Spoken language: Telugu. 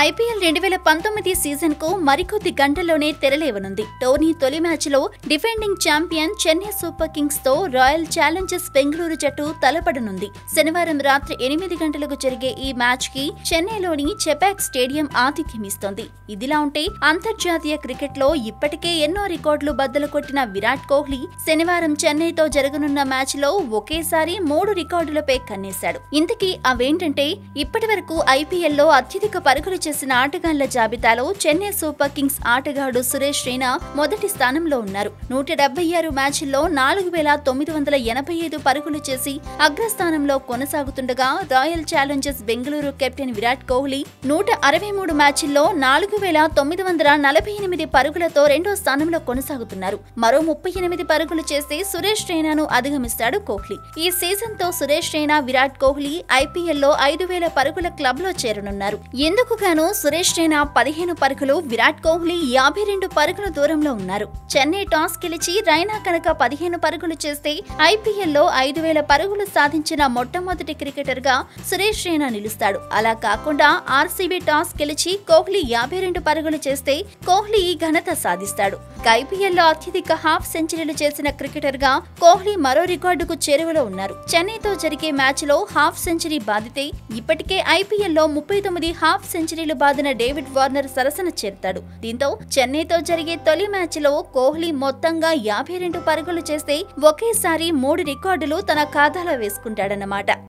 ఐపీఎల్ రెండు వేల పంతొమ్మిది సీజన్కు మరికొద్ది గంటల్లోనే తెరలేవనుంది. టోర్నీ తొలి మ్యాచ్లో డిఫెండింగ్ ఛాంపియన్ చెన్నై సూపర్ కింగ్స్తో రాయల్ ఛాలెంజర్స్ బెంగళూరు జట్టు తలపడనుంది. శనివారం రాత్రి ఎనిమిది గంటలకు జరిగే ఈ మ్యాచ్కి చెన్నైలోని చెపాక్ స్టేడియం ఆతిథ్యమిస్తోంది. ఇదిలా ఉంటే అంతర్జాతీయ క్రికెట్లో ఇప్పటికే ఎన్నో రికార్డులు బద్దలు కొట్టిన విరాట్ కోహ్లీ శనివారం చెన్నైతో జరగనున్న మ్యాచ్లో ఒకేసారి మూడు రికార్డులపై కన్నేశాడు. ఇంతకీ అవేంటంటే ఇప్పటి వరకు ఐపీఎల్లో అత్యధిక పరుగులు చేసిన ఆటగాళ్ళ జాబితాలో చెన్నై సూపర్ కింగ్స్ ఆటగాడు సురేష్ రైనా మొదటి స్థానంలో ఉన్నారు. నూట డెబ్బై ఆరు మ్యాచ్ల్లో నాలుగు వేల తొమ్మిది వందల ఎనభై ఐదు పరుగులు చేసి అగ్రస్థానంలో కొనసాగుతుండగా royal challengers Bengaluru captain Virat Kohli నూట అరవై మూడు మ్యాచ్ల్లో నాలుగు వేల తొమ్మిది వందల నలభై ఎనిమిది పరుగులతో రెండో స్థానంలో కొనసాగుతున్నారు. మరో ముప్పై ఎనిమిది పరుగులు చేసి సురేష్ రైనాను అధిగమిస్తాడు కోహ్లీ. ఈ సీజన్తో సురేష్ రైనా విరాట్ కోహ్లీ ఐపీఎల్లో ఐదు వేల పరుగుల క్లబ్లో చేరనున్నారు. ఎందుకు గాను సురేష్ రైనా పదిహేను పరుగులు విరాట్ కోహ్లీ యాభై రెండు పరుగుల దూరంలో ఉన్నారు. చెన్నై టాస్ గెలిచి రైనా కనుక పదిహేను పరుగులు చేస్తే ఐపీఎల్లో ఐదు వేల పరుగులు సాధించిన మొట్టమొదటి క్రికెటర్గా సురేష్ రైనా నిలుస్తాడు. అలా కాకుండా ఆర్సీబీ టాస్ గెలిచి కోహ్లీ యాభై రెండు పరుగులు చేస్తే కోహ్లీ ఈ ఘనత సాధిస్తాడు. ఐపీఎల్లో అత్యధిక హాఫ్ సెంచరీలు చేసిన క్రికెటర్గా కోహ్లీ మరో రికార్డుకు చేరువలో ఉన్నారు. చెన్నైతో జరిగే మ్యాచ్లో హాఫ్ సెంచరీ బాధితే ఇప్పటికే ఐపీఎల్లో ముప్పై తొమ్మిది హాఫ్ సెంచరీ సెంచరీలు బాదిన డేవిడ్ వార్నర్ సరసన చేరుతాడు. దీంతో చెన్నైతో జరిగే తొలి మ్యాచ్లో కోహ్లీ మొత్తంగా యాభై రెండు పరుగులు చేస్తే ఒకేసారి మూడు రికార్డులు తన ఖాతాలో వేసుకుంటాడన్నమాట.